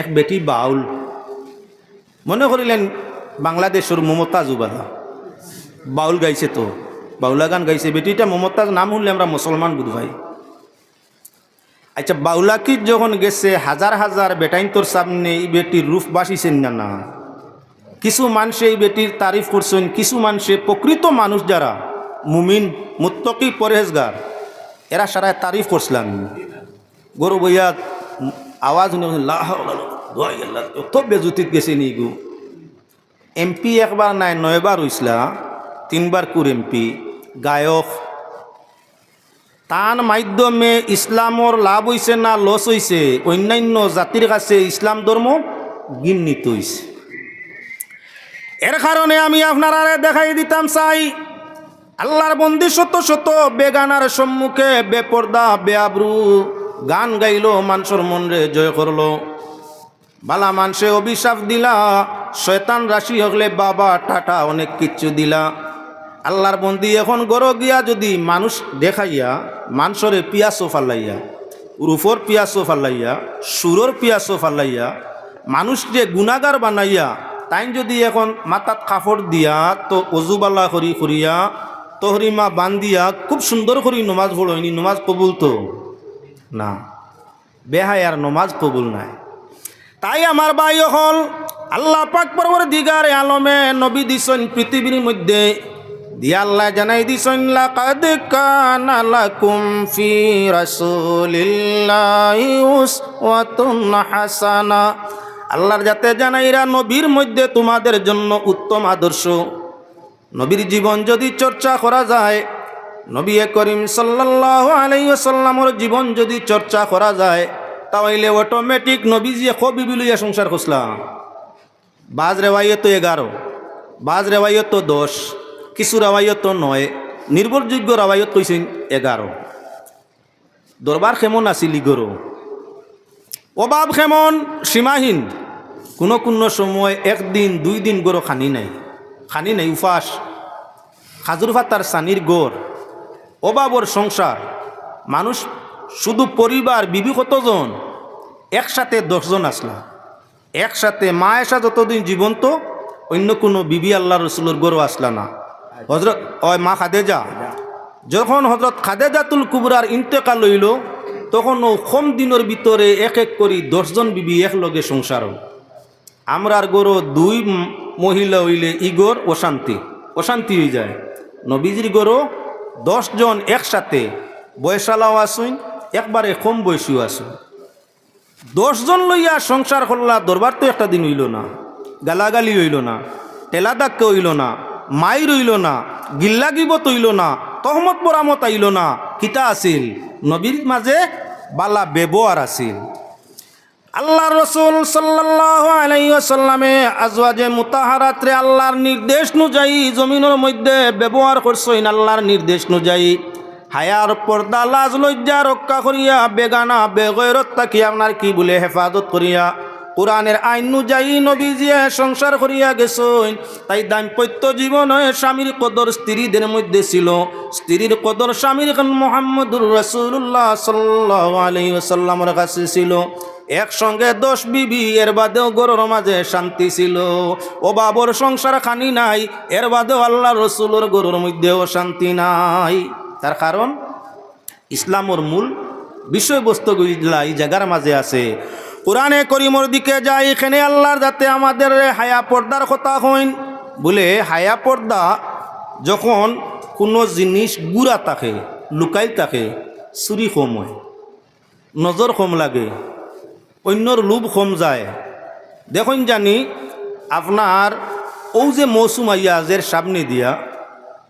এক বেটি বাউল। মনে করিলেন বাংলাদেশের মমতাজ উবালা বাউল গাইছে তো বাউলা গান গাইছে। বেটিটা মমতাজ নাম শুনলে আমরা মুসলমান বুধ ভাই আচ্ছা বাউলাকির যখন গেছে হাজার হাজার বেটাইন তোর সামনে এই বেটির রূপ বাসিছেন না না? কিছু মানুষে এই বেটির তারিফ করছেন কিছু মানুষে প্রকৃত মানুষ যারা মুমিন মুত্তকি পরেজগার এরা সারায় তারিফ করছিলাম। গরু বইয়া আওয়াজ বলছে, এমপি একবার নাই, নয়বার হইসলা, তিনবার কুর এমপি, গায়ক। তার মাধ্যমে ইসলামর লাভ হইছে না লস হইছে, অন্যান্য জাতির কাছে ইসলাম ধর্ম গিন্নিত হইছে। এর কারণে আমি আপনারা দেখাই দিতাম চাই, আল্লাহর বন্দি শত শত বেগানার সম্মুখে বেপর্দা, বেআব্রু গান গাইলো, মানুষের মনরে জয় করল। বালা মানুষে অভিশাপ দিলা, শয়তান রাশি হলে বাবা টাটা অনেক কিচ্ছু দিলা। আল্লাহর বন্দি এখন গড় গিয়া যদি মানুষ দেখাইয়া মানুষরে পিয়াসো ফাল্লাইয়া রূপর পিয়াসো ফাল্লাইয়া সুরর পিয়াসো ফাল্লাইয়া মানুষ যে গুণাগার বানাইয়া তাই যদি এখন মাথাত কাপড় দিয়া তো অজুবালা করি করিয়া, তহরিমা বান্দিয়া খুব সুন্দর করি নমাজ পড়ইনি, নমাজ কবুল তো? না। বেহায় আর নমাজ কবুল নাই। তাই আমার ভাই হল আল্লাহ পাক পরবর দিগার আলমে নবী দিছেন পৃথিবীর মধ্যে। দিয়া আল্লাহ জানাই দিছেন, লাকাদ কানা লাকুম ফি রাসূলিল্লাহি উসওয়াতুন হাসানা। আল্লাহর যাতে জানাইরা, নবীর মধ্যে তোমাদের জন্য উত্তম আদর্শ। নবীর জীবন যদি চর্চা করা যায়, নবী করিম সাল্লাল্লাহু আলাইহি ওয়াসাল্লামর জীবন যদি চর্চা করা যায় তাহলে অটোমেটিক নবীজি কবি বিলুইয়া সংসার খুসলাম বাজ রেওয়াইয়ে তো এগারো, বাজ রেওয়াইয়ে তো দশ, কিছু রেওয়াইয়ে তো নয়, নির্ভরযোগ্য রেওয়াইয়ত কইছেন এগারো। দরবার কেমন আছিল গরু অভাব কেমন? সীমাহীন। কোনো কোনো সময় একদিন, দুই দিন গরু খানি নাই। খানি নাই উপাস খাজুর ভাতার সানির গড়। অভাবর সংসার। মানুষ শুধু পরিবার, বিবি কতজন? একসাথে দশজন আসলা। একসাথে মা এসা যতদিন জীবন্ত, অন্য কোনো বিবি আল্লাহ রসুলোর গরু আসলা না। হজরত, ওই মা খাদেজা। যখন হজরত খাদেজাতুল কুবরার ইন্তেকাল হইল, তখন ও কম দিনের ভিতরে এক এক করি দশজন বিবি একলগে সংসার। আমরার গরু দুই মহিলা হইলে ইগর অশান্তি অশান্তি হয়ে যায়। নবীজির গরু দশজন একসাথে, বয়সালাও আসুন একবারে কম বয়সীও আসুন দশজন লইয়া সংসার করলা, দরবার তো একটা দিন হইল না, গালাগালি হইল না টেলা দাক্কে হইল না মাই হইল না গিল্লা গিবত না, তহমত বরামত আইল না, কিতা আছিল? নবীর মাঝে বালা ব্যবহার আছিল। আল্লাহ রসুল সাল্লাহ আলাইসাল্লামে আজওয়াজে মুতাহারাত্রে আল্লাহর নির্দেশ অনুযায়ী জমিনের মধ্যে ব্যবহার করছেন আল্লাহর নির্দেশ অনুযায়ী। হায়ার পর্দা লাজ লজ্জা রক্ষা করিয়া, বেগানা, বেগৈরত তাকি আপনার কি বলে হেফাজত করিয়া? কোরআনের আইন অনুযায়ী নবীজিয়ে সংসার করিয়া গেছেন। তাই দাম্পত্য জীবনে স্বামীর কদর স্ত্রীদের মধ্যে ছিল। স্ত্রীর কদর স্বামীর খান মোহাম্মদুর রসুল্লাহ সাল্লাহ কাছে ছিল। একসঙ্গে দশ বিবি, এর বাদেও গরুর মাঝে শান্তি ছিল। ও বাবর সংসার খানি নাই, এর বাদেও আল্লাহ রসুলোর গরুর মধ্যেও শান্তি নাই। তার কারণ ইসলামর মূল বিষয়বস্তুগুলা এই জায়গার মাঝে আছে। কোরআনে করিমর দিকে যাই এখানে আল্লাহর যাতে আমাদের হায়া পর্দার কথা হইন বলে হায়া পর্দা যখন কোনো জিনিস গুড়া থাকে লুকাই থাকে চুরি কম হয়, নজর কম লাগে, অন্যর লোভ কম যায়। দেখুন জানি, আপনার ও যে মৌসুম আইয়াজের সামনে দিয়া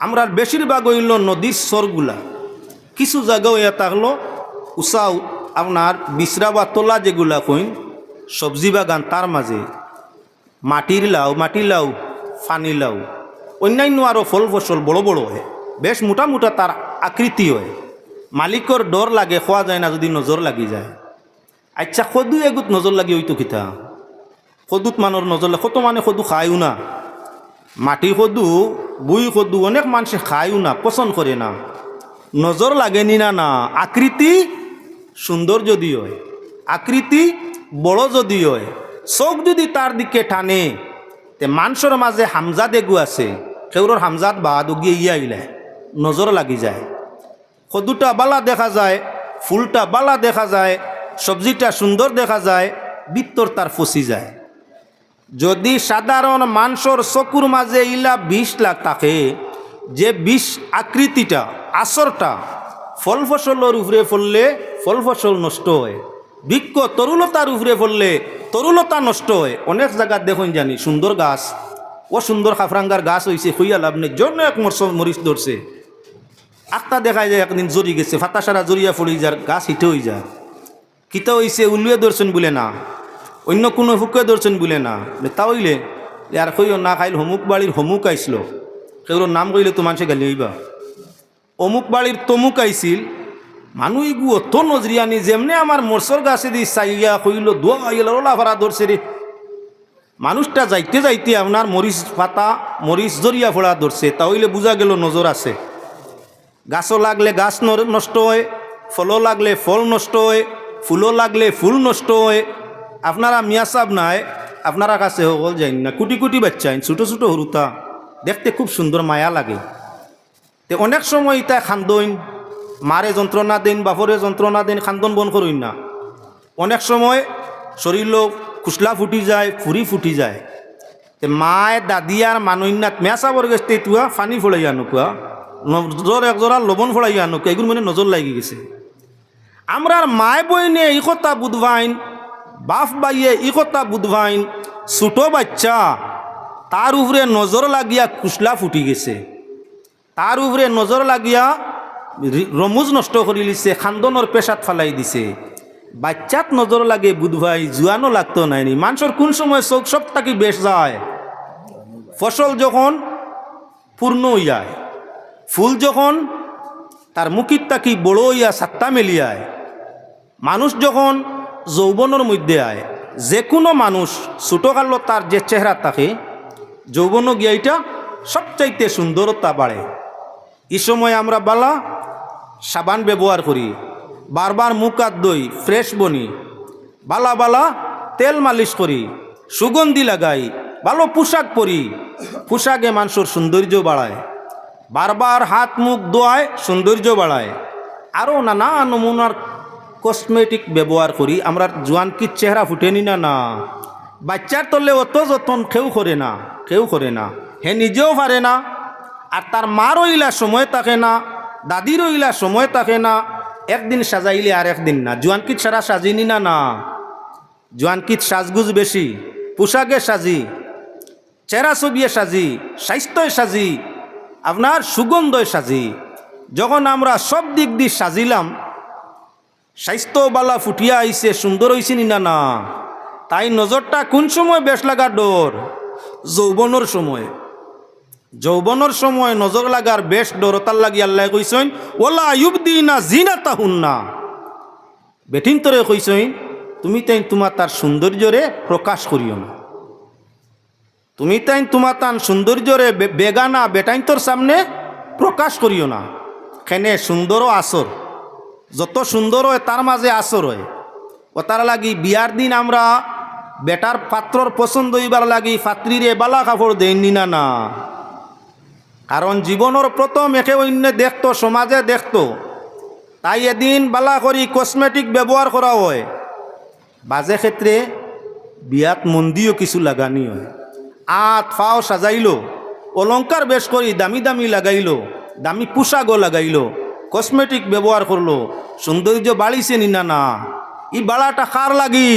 আমরা বেশিরভাগ হইল নদীর স্বরগুলা। কিছু জায়গাও ইয়া থাকল উষাও আপনার বিশ্রা বা তোলা যেগুলা কইন, সবজি বাগান তার মাঝে। মাটির লাউ মাটি লাউ, ফানি লাউ। অন্যান্য আরও ফল ফসল বড় বড় হয়। বেশ মোটা মোটা তার আকৃতি হয়। মালিকর ডর লাগে, খোয়া যায় না যদি নজর লাগি যায়। আচ্ছা সদু এগুত নজর লাগি ওইতো কিতা? সদুত মানৰ নজর লাগে কত মানে সদু খায়ও না। মাটি সদু বুই সদু অনেক মানুষে খায়ও না, পছন্দ করে না। নজর লাগেনি না না আকৃতি সুন্দর যদি হয়, আকৃতি বড় যদি হয়, চোখ যদি তার দিকে টানে, তে মানুষের মাঝে হামজা দেগু আছে সেউর হামজাত বাদ উগিয়ে ইয়া আইলে নজর লাগি যায়। সদুটা বালা দেখা যায়, ফুলটা বালা দেখা যায় সবজিটা সুন্দর দেখা যায় বিত্তর তার ফসি যায়। যদি সাধারণ মানুষের চকুর মাঝে ইলা বিষ লাখ থাকে, যে বিষ আকৃতিটা, আসরটা ফল ফসলের উপরে ফললে ফল ফসল নষ্ট হয়, বৃক্ষ তরুলতার উপরে ফললে তরুলতা নষ্ট হয়। অনেক জায়গাত দেখুন জানি, সুন্দর গাছ ও সুন্দর খাফরাঙ্গার গাছ হয়েছে হইয়া লাভ নেই জন্য এক মরস, মরিচ ধরছে। আখটা দেখা যায় একদিন জরি গেছে, ফাতা সারা জরিয়া ফলি যার, গাছ হিটে হয়ে যায়। কিতা হইছে, উলিয়ে দর্শন বলে না। অন্য কোনো হুকে দর্শন বলে না। বলে তা হইলে ইয়ার কইও না খাইল হমুক বাড়ির হমুক আইসলো সেগুলোর নাম কইলে তো মানুষে গালি হইবা। অমুক বাড়ির তমুক আইছিল মানুষ ইগু অত নজরিয়ানি যেমনে আমার মোরসর গাছে দি চাইয়া কইল দোয়া ওলা ভাড়া ধরছে রে মানুষটা যাইতে যাইতে আপনার মরিচ পাতা মরিচ জরিয়া ফোড়া ধরছে তাহলে বোঝা গেল নজর আছে। গাছও লাগলে গাছ নষ্ট হয় ফলও লাগলে ফল নষ্ট হয় ফুলও লাগলে ফুল নষ্ট হয়। আপনারা মিয়া সাহ নাই, আপনারা কাছে হল যাই না। কুটি কুটি বাচ্চা আইন, ছোটো ছোটো হরুতা। দেখতে খুব সুন্দর, মায়া লাগে। তে অনেক সময় ইতা খান্দইন, মারে যন্ত্রণা দিন, বাপরে যন্ত্রণা দিন, খান্দন বন করইন না। অনেক সময় শরীর লোক খুসলা ফুটি যায়, ফুরি ফুটি যায়। তে মায়ে, দাদি আর মানুইনাত মেয়া চাবর গেছে তুয়া ফানি ফোড়াই আনুকুয়া নজর একজোড়া লবণ ফোড়াই আনুকুয়া এগুলো মানে নজর লাগি গেছে। আমরার মায় বইনে ই কথা বুধবাইন বাপ বাইয়ে ই কথা বুধবাইন ছোটো বাচ্চা, তার উপরে নজর লাগিয়া কুসলা ফুটি গেছে। তার উপরে নজর লাগিয়া রমুজ নষ্ট করে লিছে খান্দনের পেশাত ফালাই দিছে। বাচ্চাত নজর লাগে বুধভাই জুয়ানো লাগতো নাইনি। মানুষের কোন সময় চোখ সব থাকি বেশ যায়? ফসল যখন পূর্ণ হইয়ায় ফুল যখন তার মুখির তাকি বড় হইয়া সাত্তা মেলিয়ায়। মানুষ যখন যৌবনের মধ্যে আয় যে কোনো মানুষ ছোটোকালো তার যে চেহারা থাকে, যৌবন গিয়াইটা সবচাইতে সুন্দরতা বাড়ে এই সময় আমরা বালা, সাবান ব্যবহার করি বারবার মুখ হাত দই ফ্রেশ বনি, বালা বালা তেল মালিশ করি, সুগন্ধি লাগাই ভালো পোশাক পরি, পোশাকে মানুষের সৌন্দর্য বাড়ায় বারবার হাত মুখ ধোয়ায় সৌন্দর্য বাড়ায় আরও নানা নমুনার কসমেটিক ব্যবহার করি, আমরা জোয়ানকির চেহারা ফুটেনি না না বাচ্চার তলে অত যতন কেউ করে না, কেউ করে না। হে নিজেও পারে না, আর তার মারও ইলা সময় থাকে না, দাদিরও ইলা সময় থাকে না, একদিন সাজাইলে আর একদিন না। জোয়ান জোয়ানকিত সারা সাজিনি না না। জোয়ানকিত সাজগুজ বেশি, পোশাকে সাজি, চেহারা ছবিয়ে সাজি স্বাস্থ্যয় সাজি, আপনার সুগন্ধয় সাজি। যখন আমরা সব দিক দিয়ে সাজিলাম স্বাস্থ্যবালা ফুটিয়া আইছে, সুন্দর হয়েছে নি না না? তাই নজরটা কোন সময় বেশ লাগা ডর? যৌবনের সময়। যৌবনের সময় নজর লাগার বেশ ডর, তার লাগি আল্লাহ কইসইন ওলা দি না জিনা তাহুন না বেটিং তরে কইসইন তুমি তাই তোমার তার সৌন্দর্যরে প্রকাশ করিও না। তুমি তাই তোমার তার সৌন্দর্যরে বেগানা বেটাইন তোর সামনে প্রকাশ করিও না। খেনে সুন্দরও আসর। যত সুন্দর হয়, তার মাঝে আসর হয়। ও তার লাগি বিয়ার দিন আমরা বেটার পাত্রর পছন্দ হইবার লাগি পাত্রীরে বালা কাপড় দেননি না না কারণ জীবনের প্রথম একে অন্য দেখতো, সমাজে দেখতো। তাই এদিন বালা করি কসমেটিক ব্যবহার করা হয়। বাজে ক্ষেত্রে বিয়াত মন্দিও কিছু লাগানি হয়। আত, ফাও সাজাইলো, অলংকার বেশ করি, দামি দামি লাগাইলো, দামি পোশাকও লাগাইলো। কসমেটিক ব্যবহার করল। সৌন্দর্য বাড়িছে নি না না ই বাড়াটা কার লাগি?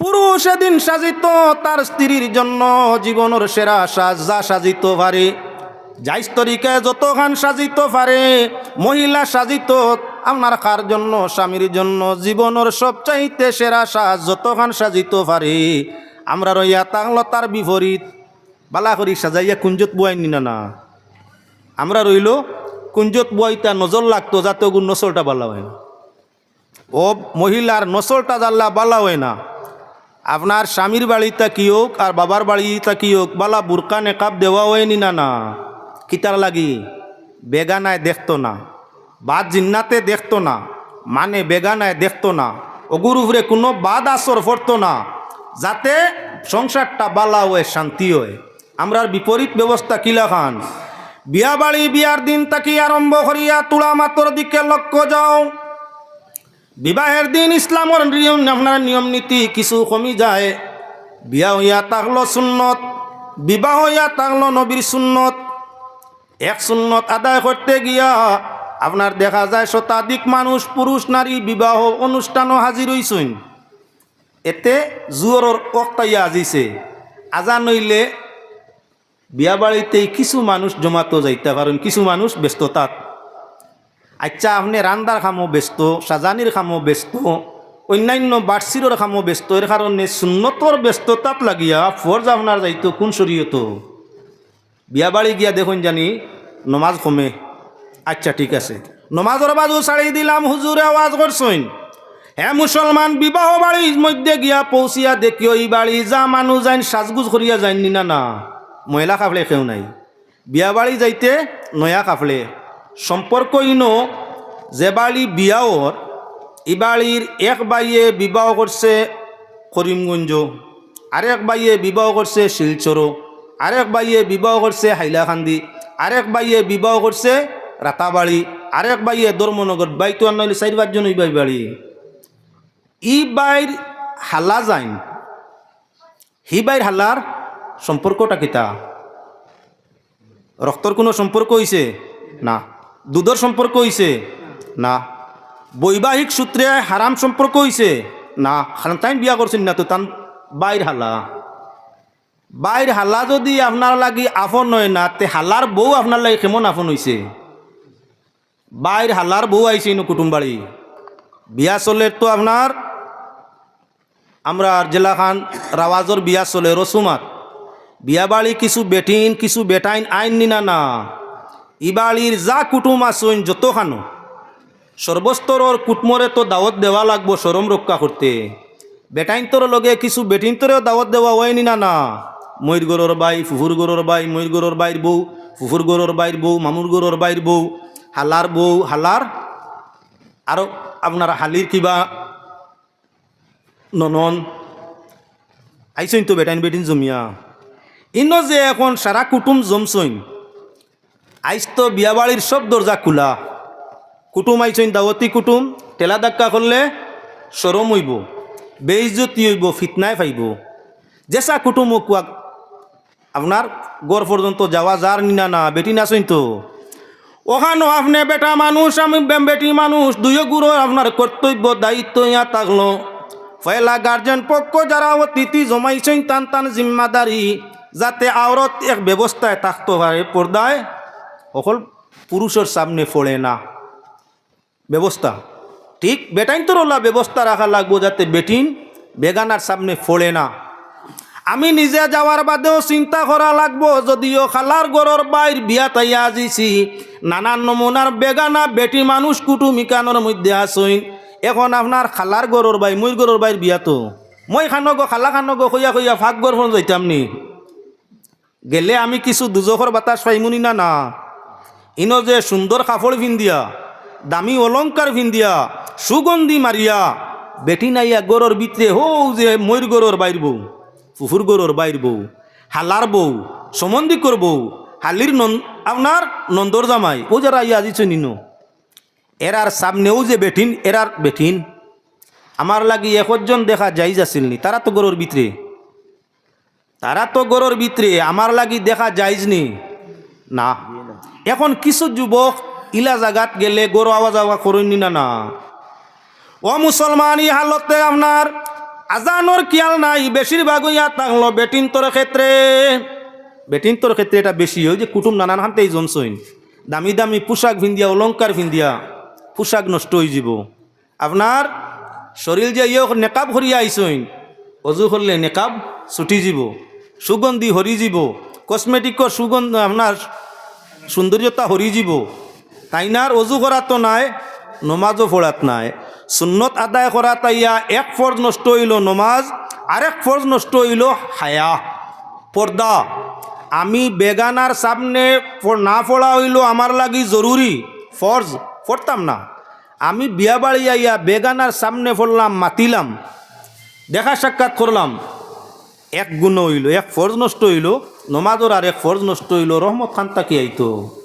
পুরুষ এদিন সাজিত, তার স্ত্রীর জন্য জীবনের সেরা সাজ যা সাজিত পারে যাই তরিকে যতখান সাজিত পারে মহিলা সাজিত, আপনার কার জন্য, স্বামীর জন্য জীবনের সবচাইতে সেরা সাজ যতখান সাজিত পারে আমরা রইয়া তাহলে তার বিপরীত। বালা করি সাজাইয়া কুঞ্জত বুয়াইনি না না আমরা রইল কুঞ্জত বুয়াইতা নজর লাগতো যাতে ওগুলো নসলটা বালা হয় না। ও মহিলার নসলটা জাল্লা বালা হয় না। আপনার স্বামীর বাড়িতে কি হোক আর বাবার বাড়িতে কি হোক, বালা বুরকা নেকাব দেওয়া হয়নি না না। কিতার লাগি? বেগানায় দেখতো না। বাদ জিন্নাতে দেখতো না। মানে বেগানায় দেখতো না। ওগুর উপরে কোনো বাদ আসর পড়তো না। যাতে সংসারটা বালা হয়, শান্তি হয়। আমরার বিপরীত ব্যবস্থা কিলা খান? বিয়া বাড়ি বিয়ার দিন তাকি আরম্ভ করিয়া তুলা মাতর দিকে লক্ষ্য যাও। বিবাহের দিন ইসলামর নিয়ম আপনার নিয়ম নীতি কিছু কমি যায়। বিয়া হইয়া তাকলো সুন্নত, বিবাহ হইয়া তাকলো নবীর সুন্নত। এক সুন্নত আদায় করতে গিয়া আপনার দেখা যায় শতাধিক মানুষ, পুরুষ, নারী বিবাহ অনুষ্ঠানও হাজির হইছেন। এতে জুয়রর অক্তাইয়া আজিছে আজান হইলে বিয়া বাড়িতেই কিছু মানুষ জমাতো যাইতে পারেন, কিছু মানুষ ব্যস্ততাত আচ্ছা আপনি রান্দার খামো ব্যস্ত, সাজানির খামো ব্যস্ত, অন্যান্য বার্ষিরর খামো ব্যস্ত, এর কারণে সুন্নতর ব্যস্ততাত লাগিয়া ফরজ আপনার যাইতো, কোন শরীয়ত? বিয়া বাড়ি গিয়া দেখুন জানি, নমাজ কমে। আচ্ছা ঠিক আছে। নমাজর বাজু ছাড়ি দিলাম, হুজুরে আওয়াজ করছইন হ্যাঁ মুসলমান, বিবাহ বাড়ির মধ্যে গিয়া পৌঁছিয়া দেখিও, এই বাড়ি যা মানুষ যাইন, সাজগুজ করিয়া যাইনি না না। মহিলা কাফলে কেউ নাই। বিয়া বাড়ি যাইতে নয়া কাফলে। সম্পর্ক ইনো, যে বাড়ি বিয়াওর, ই বাড়ির এক বাইয়ে বিবাহ করছে করিমগঞ্জ, আরেক বাইয়ে বিবাহ করছে শিলচরো, আরেক বাইয়ে বিবাহ করছে হাইলাকান্দি, আরেক বাইয়ে বিবাহ করছে রাতাবাড়ি, আরেক বাইয়ে ধর্মনগর। বাই তো আর নইলে চারি পাঁচজন ই বাই বাড়ি। ই বাইর হাল্লা যাইন। হি বাইর হাল্লার সম্পর্কটা কিতা? রক্তর কোনো সম্পর্ক হইছে না। দুধর সম্পর্ক হইছে না। বৈবাহিক সূত্রে হারাম সম্পর্ক হইছে না। তাই বিয়া করছেন না তো? তান বাইর হাল্লা বাইর হাল্লা যদি আপনার লাগি আফন নয় না, তে হাল্লার বউ আপনার লাগি কেমন আফন হইছে বাইর হাল্লার বউ আইছে ইনো কুটুম বাড়ি বিয়া চলে তো আপনার আমরা জেলা খান রাওয়াজর বিয়া চলে রসুমাত বিয়া বাড়ি কিছু বেটিন কিছু বেটাইন আইন নিনা না। ইবাড়ির যা কুটুম আসইন যত খানো। সর্বস্তরর কুটমরে তো দাওয়াত দেওয়া লাগবো সরম রক্ষা করতে। বেটাইন তোর লগে কিছু বেটিন তোরেও দাওয়াত দেওয়া হয়নি না না। ময়ূর গরুর বাই, ফুফুর গরুর বাই, ময়ূর গরুর বাইর বউ, ফুফুর গরুর বাইর বউ, মামুর গরুর বাইর বউ, হালার বউ, হালার আরও আপনার হালির কিবা ননন। আইসইন তো বেটাইন বেটিন জমিয়া। ইনো যে এখন সারা কুটুম জমছইন আইস তো বিয়া বাড়ির সব দরজা খোলা। কুটুম আইসইন দাওয়াতি কুটুম টেলা ধাক্কা করলে সরম হইব, বেইজ্জতি হইব ফিতনায় পাইব। জেসা কুটুম কুয়াক আপনার গড় পর্যন্ত যাওয়া যার নিনা না, বেটি নাচইন তো? ওখানো আপনি বেটা মানুষ, আমি বেটি মানুষ, দুইও গুরু, আপনার কর্তব্য, দায়িত্ব ইয়া থাকল পয়লা গার্জেন পক্ষ যারা অতিথি জমাইছেন টান টান জিম্মাদারি। যাতে আওরত এক ব্যবস্থায় থাকতে পারে, পর্দায় অকল পুরুষের সামনে ফোড়ে না। ব্যবস্থা। ঠিক বেটাইন তোর ওলা ব্যবস্থা রাখা লাগবো যাতে বেটিন বেগানার সামনে ফোড়ে না। আমি নিজে যাওয়ার বাদেও চিন্তা করা লাগবো, যদিও খালার গরর বাইর বিয়া তাইয়া আজিছি। নানান নমুনার বেগানা বেটি মানুষ কুটুমিকানোর মধ্যে আসইন এখন আপনার খালার গরর বাই মই গরর বাইর বিয়া তো। মই খানো গো খালা খানো গো কইয়া কইয়া ফাঁক গর ফোন যাইতাম নি। গেলে আমি কিছু দুজখর বাতাস পাইমুনি না না। ইনো যে সুন্দর কাপড় ভিন্দিয়া দামি অলংকার ভিন্দিয়া সুগন্ধি মারিয়া বেটি নাইয়া গরর ভিতরে হৌ যে ময়ূর গরর বাইর বউ ফুফুর গরর বাইর বউ হালার বউ সমন্দিকর বউ হালির নন আপনার নন্দর জামাই, ও যারা ইয়া আজিছে নিনো এরার সামনেও যে বেঠিন এরার বেঠিন আমার লাগি একজন দেখা যাইজ আছিল নি তারা তো গরুর ভিতরে তারা তো গরুর ভিতরে, আমার লাগি দেখা যাইজ নি। এখন কিছু যুবক ইলা জাগাত গেলে গরু আওয়া যাওয়া না না ও মুসলমান, ই হালতে আপনার আজানোর খেয়াল নাই, বেশিরভাগ ইয়া থাকল তোর ক্ষেত্রে। বেটিন তোর ক্ষেত্রে এটা বেশি, ওই যে কুটুম নানান হানতেই জমছইন দামি দামি পোশাক ভিন্দিয়া অলংকার ভিন্দিয়া পোশাক নষ্ট হয়ে যাব আপনার শরীর যে ইয়ে নেকাব হরিয়া আইসইন, অজু করলে নেকাব ছুটি যাব সুগন্ধি হরি যাব কসমেটিকর সুগন্ধ আপনার সৌন্দর্যতা হরি যাব তাইনার অজু করা তো নাই নমাজও পড়াত নাই। সুন্নত আদায় করা তাইয়া এক ফর্জ নষ্ট হইল নমাজ আরেক ফর্জ নষ্ট হইল হায়া। পর্দা আমি বেগানার সামনে না পড়া হইল আমার লাগি জরুরি ফর্জ পড়তাম না। আমি বিয়া বাড়ি আইয়া বেগানার সামনে পড়লাম মাতিলাম। দেখা সাক্ষাৎ করলাম এক গুণ হইল, এক ফরজ নষ্ট হইল, নমাজর আর এক ফরজ নষ্ট হইল, রহমত খান তাকি আইতো।